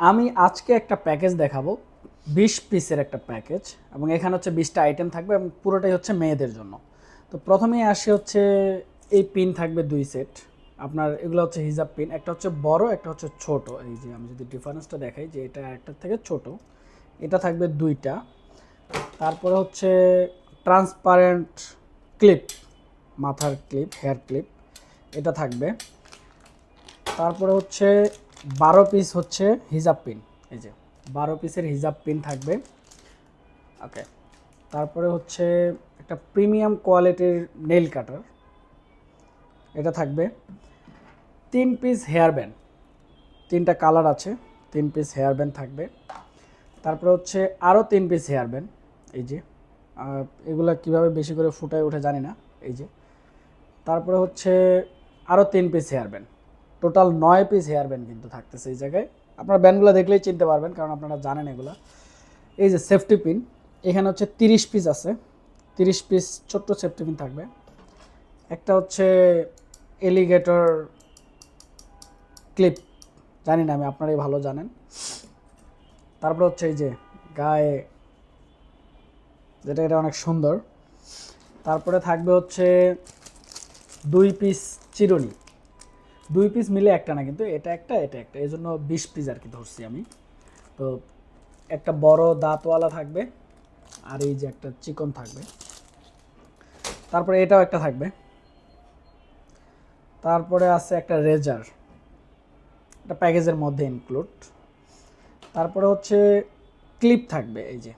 আমি আজকে একটা প্যাকেজ দেখাবো, বিশ পিসের একটা প্যাকেজ, এবং এখানে হচ্ছে বিশটা আইটেম থাকবে এবং পুরোটাই হচ্ছে মেয়েদের জন্য। তো প্রথমেই আসে হচ্ছে, এই পিন থাকবে দুই সেট আপনার এগুলো হচ্ছে হিজাব পিন একটা হচ্ছে বড়, একটা হচ্ছে ছোট। এই যে আমি যদি ডিফারেন্সটা দেখাই যে এটা একটার থেকে ছোট, এটা থাকবে দুইটা। তারপরে হচ্ছে ট্রান্সপারেন্ট ক্লিপ মাথার ক্লিপ হেয়ার ক্লিপ এটা থাকবে। তারপরে হচ্ছে বারো পিস হচ্ছে হিজাব পিন এই যে, বারো পিসের হিজাব পিন থাকবে। ওকে তারপরে হচ্ছে একটা প্রিমিয়াম কোয়ালিটির নেল কাটার এটা থাকবে। তিন পিস হেয়ার ব্যান্ড তিনটা কালার আছে, তিন পিস হেয়ার ব্যান্ড থাকবে। তারপরে হচ্ছে আরও তিন পিস হেয়ার ব্যান্ড এই যে এগুলা কীভাবে বেশি করে ফুটায় ওঠে জানি না। এই যে, তারপরে হচ্ছে আরও তিন পিস হেয়ার ব্যান্ড টোটাল নয় পিস হেয়ার ব্যান্ড কিন্তু থাকতেছে এই জায়গায়। আপনারা ব্যান্ডগুলো দেখলেই চিনতে পারবেন, কারণ আপনারা জানেন এগুলা। এই যে সেফটি পিন এখানে হচ্ছে তিরিশ পিস আছে। তিরিশ পিস ছোট্ট সেফটি পিন থাকবে। একটা হচ্ছে এলিগেটর ক্লিপ জানি না, আমি আপনারাই ভালো জানেন। তারপর হচ্ছে এই যে গায়ে, যেটা এটা অনেক সুন্দর। তারপরে থাকবে হচ্ছে দুই পিস চিরুনি। দুই পিস মিলে একটা না, কিন্তু এটা একটা এটা একটা। এই জন্য বিশ পিস আর কি ধরছি আমি। তো একটা বড় দাঁতওয়ালা থাকবে, আর এই যে একটা চিকন থাকবে। তারপরে এটাও একটা থাকবে। তারপরে আছে একটা রেজার। এটা প্যাকেজের মধ্যে ইনক্লুড তারপরে হচ্ছে ক্লিপ থাকবে, এই যে।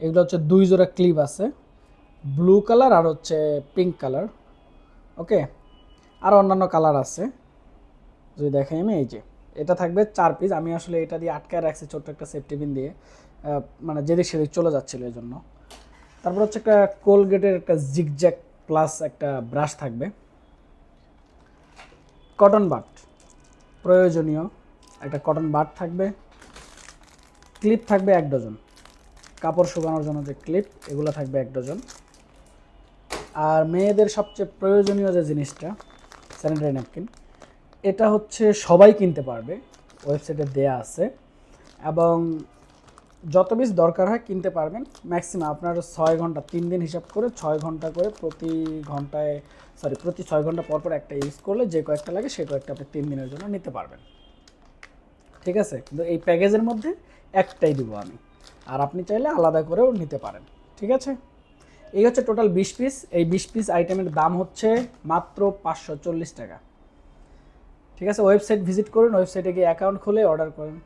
এগুলো হচ্ছে দুই জোড়া ক্লিপ আছে। ব্লু কালার আর হচ্ছে পিঙ্ক কালার। ওকে? আর অন্যান্য কালার আছে। যদি দেখেন আমি, এই যে, এটা থাকবে চার পিস আমি আসলে এটা দিয়ে আটকায় রাখছি ছোট্ট একটা সেফটি পিন দিয়ে। মানে যেদিক সেদিক চলে যাচ্ছিল এই জন্য তারপর হচ্ছে একটা কোলগেটের একটা জিগজ্যাক প্লাস একটা ব্রাশ থাকবে। কটন বাট প্রয়োজনীয় একটা কটন বাট থাকবে। ক্লিপ থাকবে এক ডজন। কাপড় শুকানোর জন্য যে ক্লিপ এগুলো থাকবে এক ডজন। আর মেয়েদের সবচেয়ে প্রয়োজনীয় যে জিনিসটা স্যানিটারি ন্যাপকিন এটা হচ্ছে সবাই কিনতে পারবে। ওয়েবসাইটে দেয়া আছে। এবং যত পিস দরকার হয় কিনতে পারবেন। ম্যাক্সিমাম আপনার ছয় ঘণ্টা, তিন দিন হিসাব করে ছয় ঘণ্টা করে প্রতি ঘন্টায় সরি প্রতি ছয় ঘণ্টা পর পর একটা ইউজ করলে যে কয়েকটা লাগে সে কয়েকটা আপনি তিন দিনের জন্য নিতে পারবেন। ঠিক আছে? কিন্তু এই প্যাকেজের মধ্যে একটাই দিব আমি। আর আপনি চাইলে আলাদা করেও নিতে পারেন। ঠিক আছে? এই হচ্ছে টোটাল বিশ পিস এই বিশ পিস আইটেমের দাম হচ্ছে মাত্র পাঁচশো চল্লিশ টাকা। ঠিক আছে? ওয়েবসাইট ভিজিট করুন ওয়েবসাইটে গিয়ে অ্যাকাউন্ট খুলে অর্ডার করুন।